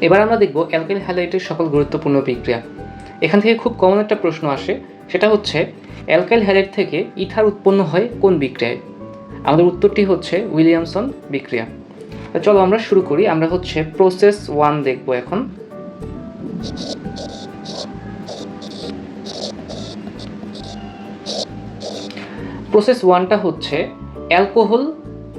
এবার আমরা দেখব অ্যালকাইল হ্যালাইটের সকল গুরুত্বপূর্ণ বিক্রিয়া। এখান থেকে খুব কমন একটা প্রশ্ন আসে, সেটা হচ্ছে, অ্যালকাইল হ্যালাইট থেকে ইথার উৎপন্ন হয় কোন বিক্রিয়ায়? আমাদের উত্তরটি হচ্ছে উইলিয়ামসন বিক্রিয়া। চলো আমরা শুরু করি, আমরা হচ্ছে প্রসেস ওয়ান দেখব এখন। প্রসেস ওয়ানটা হচ্ছে অ্যালকোহল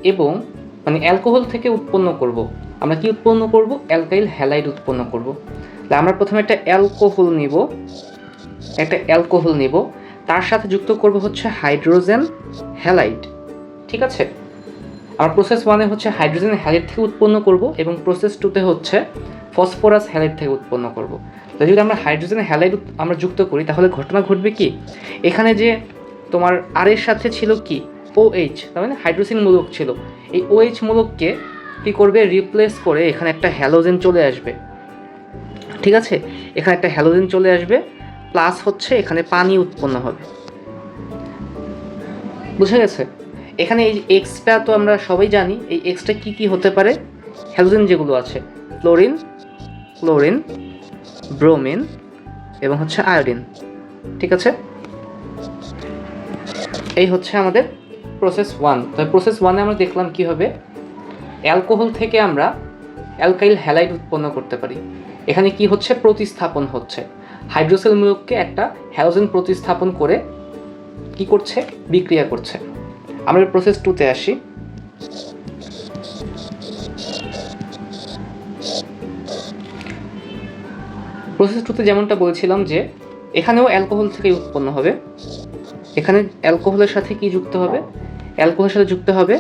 এবং মানে অ্যালকোহল থেকে উৎপন্ন করব। আমরা কি উৎপন্ন করব? অ্যালকাইল হ্যালাইড উৎপন্ন করব। তাহলে আমরা প্রথমে একটা অ্যালকোহল নিব। একটা অ্যালকোহল নিব। তার সাথে যুক্ত করব হচ্ছে হাইড্রোজেন হ্যালাইড। ঠিক আছে? আমার প্রসেস ওয়ানে হচ্ছে হাইড্রোজেন হ্যালাইড থেকে উৎপন্ন করব এবং প্রসেস টুতে হচ্ছে ফসফরাস হ্যালাইড থেকে উৎপন্ন করব। তো যদি আমরা হাইড্রোজেন হ্যালাইড আমরা যুক্ত করি, তাহলে ঘটনা ঘটবে কি? এখানে যে তোমার আর এর সাথে ছিল কি? ও এইচ তার মানে হাইড্রোজেন মূলক ছিল। এই ও এইচ মূলককে কী করবে? রিপ্লেস করে এখানে একটা হ্যালোজেন চলে আসবে। ঠিক আছে? এখানে একটা হ্যালোজেন চলে আসবে প্লাস হচ্ছে এখানে পানি উৎপন্ন হবে। বুঝে গেছে? এখানে এই এক্সটা তো আমরা সবাই জানি, এই এক্সটা কি কি হতে পারে? হ্যালোজেন যেগুলো আছে ক্লোরিন ক্লোরিন ব্রোমিন এবং হচ্ছে আয়োডিন ঠিক আছে? এই হচ্ছে আমাদের প্রসেস ওয়ান তবে প্রসেস ওয়ানে আমরা দেখলাম কি হবে? অ্যালকোহল থেকে আমরা অ্যালকাইল হ্যালাইড উৎপন্ন করতে পারি। এখানে কি হচ্ছে? প্রতিস্থাপন হচ্ছে। হাইড্রোসেল মূলককে একটা হ্যালোজেন প্রতিস্থাপন করে কি করছে? বিক্রিয়া করছে। আমরা প্রসেস টুতে আসি। প্রসেস টুতে যেমনটা বলছিলাম যে, এখানেও অ্যালকোহল থেকে উৎপন্ন হবে। এখানে অ্যালকোহলের সাথে কি যুক্ত হবে? অ্যালকোহলের সাথে যুক্ত হবে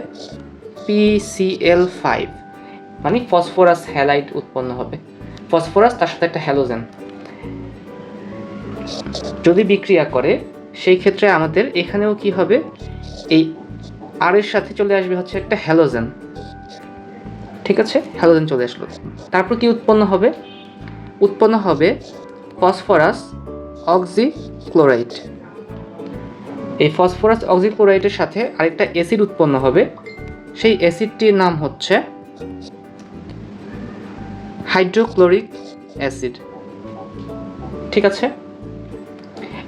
পিসিএল ফাইভ মানে ফসফরাস হ্যালাইট উৎপন্ন হবে। ফসফরাস তার সাথে একটা হ্যালোজেন। যদি বিক্রিয়া করে, সেই ক্ষেত্রে আমাদের এখানেও কি হবে? এই আর এর সাথে চলে আসবে হচ্ছে একটা হ্যালোজেন। ঠিক আছে? হ্যালোজেন চলে আসলো। তারপর কি উৎপন্ন হবে? উৎপন্ন হবে ফসফরাস অক্সি ক্লোরাইড এই ফসফরাস অক্সিক্লোরাইডের সাথে আরেকটা অ্যাসিড উৎপন্ন হবে। সেই অ্যাসিডটির নাম হচ্ছে হাইড্রোক্লোরিক অ্যাসিড। ঠিক আছে?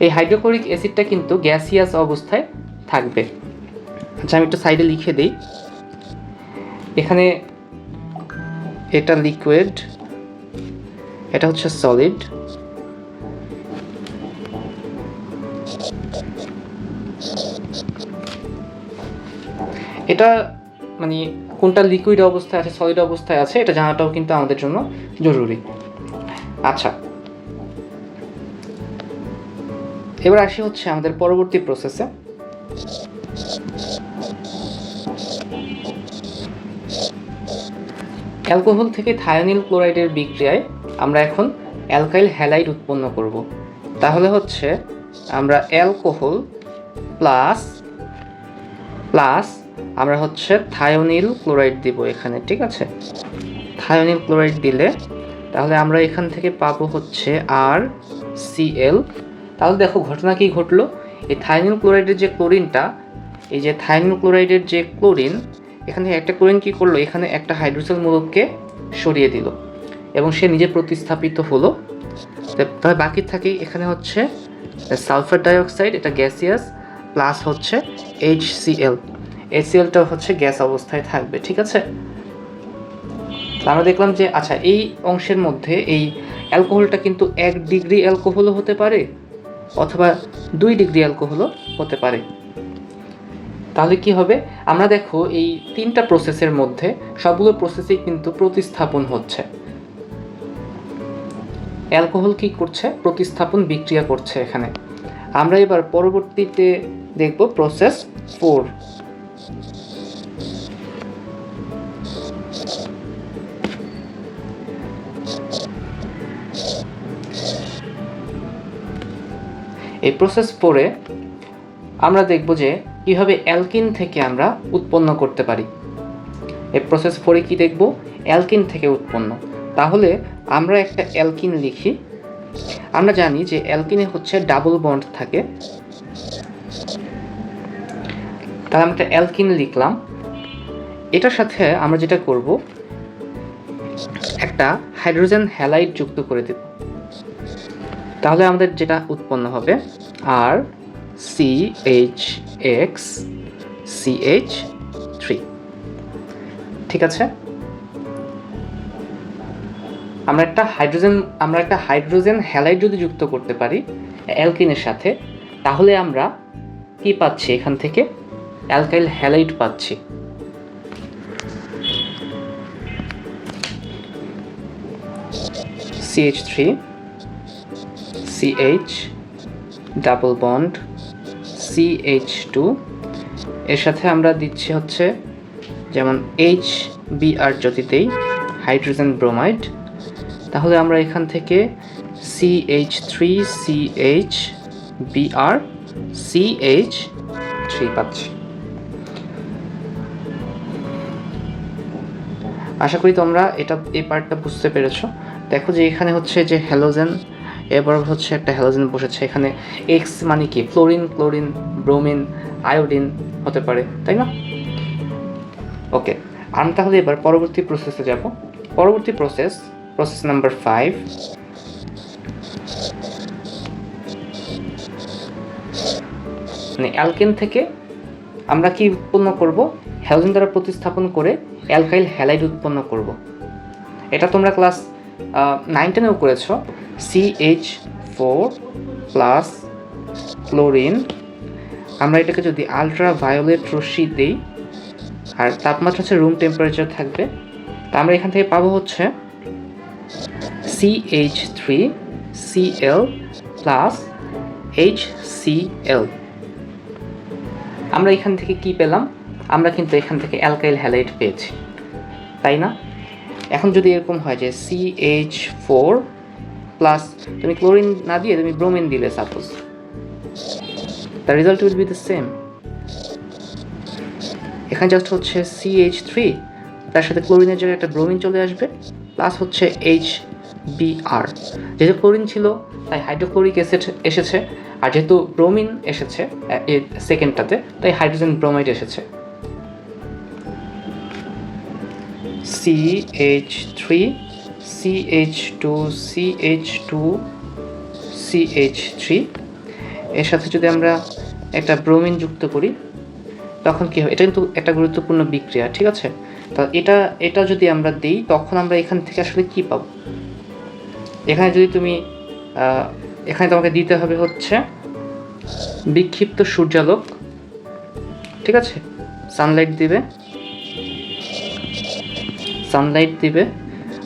এই হাইড্রোক্লোরিক অ্যাসিডটা কিন্তু গ্যাসিয়াস অবস্থায় থাকবে। আচ্ছা আমি একটু সাইডে লিখে দিই। এখানে এটা লিকুইড, এটা হচ্ছে সলিড। এটা মানে কোনটা লিকুইড অবস্থায় আছে সলিড অবস্থায় আছে, এটা জানাটাও কিন্তু আমাদের জন্য জরুরি। আচ্ছা। এবার আসি হচ্ছে আমাদের পরবর্তী প্রসেসে অ্যালকোহল থেকে থায়োনিল ক্লোরাইডের বিক্রিয়ায় আমরা এখন অ্যালকাইল হ্যালাইড উৎপন্ন করব। তাহলে হচ্ছে আমরা অ্যালকোহল প্লাস প্লাস আমরা হচ্ছে থায়োনিল ক্লোরাইড দিব এখানে, ঠিক আছে? থায়োনিল ক্লোরাইড দিলে তাহলে আমরা এখান থেকে পাবো হচ্ছে আর সিএল। তাহলে দেখো ঘটনা কি ঘটলো? এই থায়োনিল ক্লোরাইডের যে ক্লোরিনটা, এই যে থায়োনিল ক্লোরাইডের যে ক্লোরিন, এখানে একটা ক্লোরিন কি করল? এখানে একটা হাইড্রোজেল মূলককে সরিয়ে দিল এবং সে নিজে প্রতিস্থাপিত হলো। তবে বাকি থাকে এখানে হচ্ছে সালফার ডাইঅক্সাইড, এটা গ্যাসিয়াস, প্লাস হচ্ছে এইচ সিএল এসিএলটা হচ্ছে গ্যাস অবস্থায় থাকবে, ঠিক আছে? আমরা দেখলাম যে আচ্ছা এই অংশের মধ্যে এই অ্যালকোহলটা কিন্তু এক ডিগ্রি অ্যালকোহলও হতে পারে অথবা দুই ডিগ্রি অ্যালকোহলও হতে পারে। তাহলে কি হবে? আমরা দেখো এই তিনটা প্রসেসের মধ্যে সবগুলো প্রসেসেই কিন্তু প্রতিস্থাপন হচ্ছে। অ্যালকোহল কি করছে? প্রতিস্থাপন বিক্রিয়া করছে এখানে। আমরা এবার পরবর্তীতে দেখব প্রসেস ফোর এই প্রসেস ফোরে আমরা দেখব যে কীভাবে অ্যালকিন থেকে আমরা উৎপন্ন করতে পারি। এই প্রসেস ফোরে কি দেখব? অ্যালকিন থেকে উৎপন্ন। তাহলে আমরা একটা অ্যালকিন লিখি। আমরা জানি যে অ্যালকিনে হচ্ছে ডাবল বন্ড থাকে। তাহলে আমরা একটা অ্যালকিন লিখলাম। এটার সাথে আমরা যেটা করব, একটা একটা হাইড্রোজেন হ্যালাইড যুক্ত করে দেব তাহলে আমাদের যেটা উৎপন্ন হবে আর C H X C H three ঠিক আছে? আমরা একটা হাইড্রোজেন আমরা একটা হাইড্রোজেন হ্যালাইড যদি যুক্ত করতে পারি অ্যালকিনের সাথে, তাহলে আমরা কি পাচ্ছি এখান থেকে? অ্যালকাইল হ্যালাইড পাচ্ছি। C H three C H double bond C H two এর সাথে আমরা দিচ্ছি হচ্ছে যেমন এইচ বিআর দেই হাইড্রোজেন ব্রোমাইড। তাহলে আমরা এখান থেকে C H three C H B R C H three পাচ্ছি। আশা করি তোমরা এটা, এই পার্টটা বুঝতে পেরেছ। দেখো যে এখানে হচ্ছে যে হ্যালোজেন এবার হচ্ছে একটা হ্যালোজেন বসেছে, এখানে এক্স মানে কি? ফ্লোরিন ক্লোরিন ব্রোমিন আয়োডিন হতে পারে, তাই না? ওকে আমি তাহলে এবার পরবর্তী প্রসেসে যাব। পরবর্তী প্রসেস প্রসেস নাম্বার ফাইভ মানে অ্যালকেন থেকে আমরা কি উৎপন্ন করব? হ্যালোজেন দ্বারা প্রতিস্থাপন করে অ্যালকাইল হ্যালাইড উৎপন্ন করব। এটা তোমরা ক্লাস নাইন টেনেও করেছ সিএইচ ফোর প্লাস ক্লোরিন আমরা এটাকে যদি আলট্রা ভায়োলেট রশ্মি দিই, আর তাপমাত্রা হচ্ছে রুম টেম্পারেচার থাকবে। তা আমরা এখান থেকে পাবো হচ্ছে C H three C L plus H C L আমরা এখান থেকে কি পেলাম? আমরা কিন্তু এখান থেকে অ্যালকাইল হ্যালাইড পেয়েছি। তাই না? এখন যদি এরকম হয় যে সি এইচ ফোর প্লাস তুমি ক্লোরিন না দিয়ে তুমি ব্রোমিন দিলে suppose the result will be the same এখানে জাস্ট হচ্ছে সি এইচ থ্রি তার সাথে ক্লোরিনের জায়গায় একটা ব্রোমিন চলে আসবে প্লাস হচ্ছে এইচ বিআর যেহেতু ক্লোরিন ছিল, তাই হাইড্রোক্লোরিক অ্যাসিড এসেছে, আর যেহেতু ব্রোমিন এসেছে সেকেন্ডটাতে তাই হাইড্রোজেন ব্রোমাইড এসেছে। C H three C H two C H two C H three এর সাথে যদি আমরা একটা ব্রোমিন যুক্ত করি, তখন কী হবে? এটা কিন্তু একটা গুরুত্বপূর্ণ বিক্রিয়া, ঠিক আছে? তা এটা এটা যদি আমরা দিই, তখন আমরা এখান থেকে আসলে কী পাবো? এখানে যদি তুমি এখানে তোমাকে দিতে হবে হচ্ছে বিক্ষিপ্ত সূর্যালোক, ঠিক আছে? সানলাইট দিবে। সানলাইট দিবে।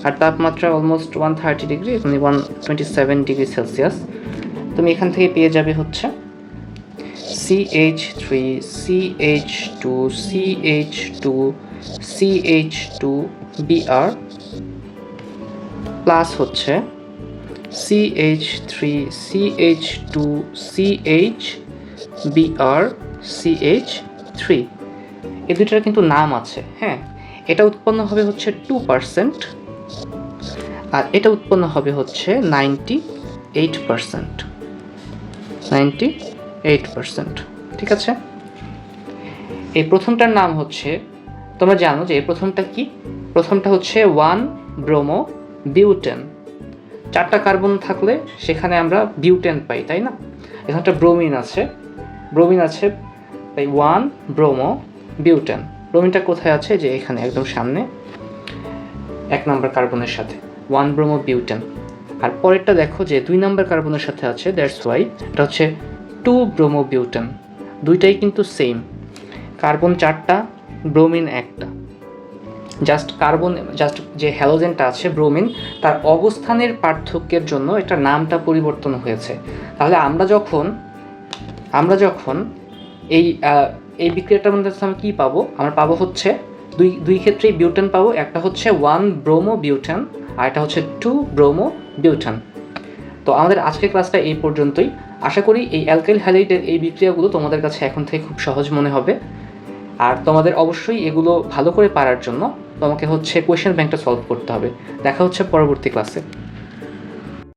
আর তাপমাত্রা almost one thirty degree one twenty seven degree Celsius তুমি এখান থেকে পেয়ে যাবে হচ্ছে C H three C H two C H two C H two B R plus হচ্ছে C H three C H two C C H B R C H three এ দুটার কিন্তু নাম আছে হ্যাঁ? এটা উৎপন্ন হবে হচ্ছে টু পার্সেন্ট আর এটা উৎপন্ন হবে হচ্ছে ninety eight percent ninety eight percent ঠিক আছে? এই প্রথমটার নাম হচ্ছে, তোমরা জানো যে এই প্রথমটা কি? প্রথমটা হচ্ছে ওয়ান ব্রোমো বিউটেন চারটা কার্বন থাকলে সেখানে আমরা বিউটেন পাই, তাই না? এখানটা ব্রোমিন আছে। ব্রোমিন আছে, তাই ওয়ান ব্রোমো বিউটেন ব্রোমিনটা কোথায় আছে? যে এখানে, একদম সামনে। এক নম্বর কার্বনের সাথে। One bromo butane. আর পরেরটা দেখো যে দুই নম্বর কার্বনের সাথে আছে দ্যাটস ওয়াই এটা হচ্ছে টু ব্রোমো বিউটেন। দুইটাই কিন্তু সেম কার্বন চারটা, ব্রোমিন একটা। জাস্ট কার্বন, জাস্ট যে হ্যালোজেনটা আছে, ব্রোমিন, তার অবস্থানের পার্থক্যের জন্য এটা নামটা পরিবর্তন হয়েছে। তাহলে আমরা যখন আমরা যখন এই এই বিক্রিয়াটার মধ্যে আমরা কী পাবো? আমরা পাবো হচ্ছে দুই দুই ক্ষেত্রেই বিউটেন পাবো। একটা হচ্ছে ওয়ান ব্রোমো বিউটেন আর একটা হচ্ছে টু ব্রোমো বিউটেন তো আমাদের আজকের ক্লাসটা এই পর্যন্তই। আশা করি এই অ্যালকাইল হ্যালাইডের এই বিক্রিয়াগুলো তোমাদের কাছে এখন থেকে খুব সহজ মনে হবে। আর তোমাদের অবশ্যই এগুলো ভালো করে পারার জন্য তোমাকে হচ্ছে কোয়েশ্চেন ব্যাংকটা সলভ করতে হবে। দেখা হচ্ছে পরবর্তী ক্লাসে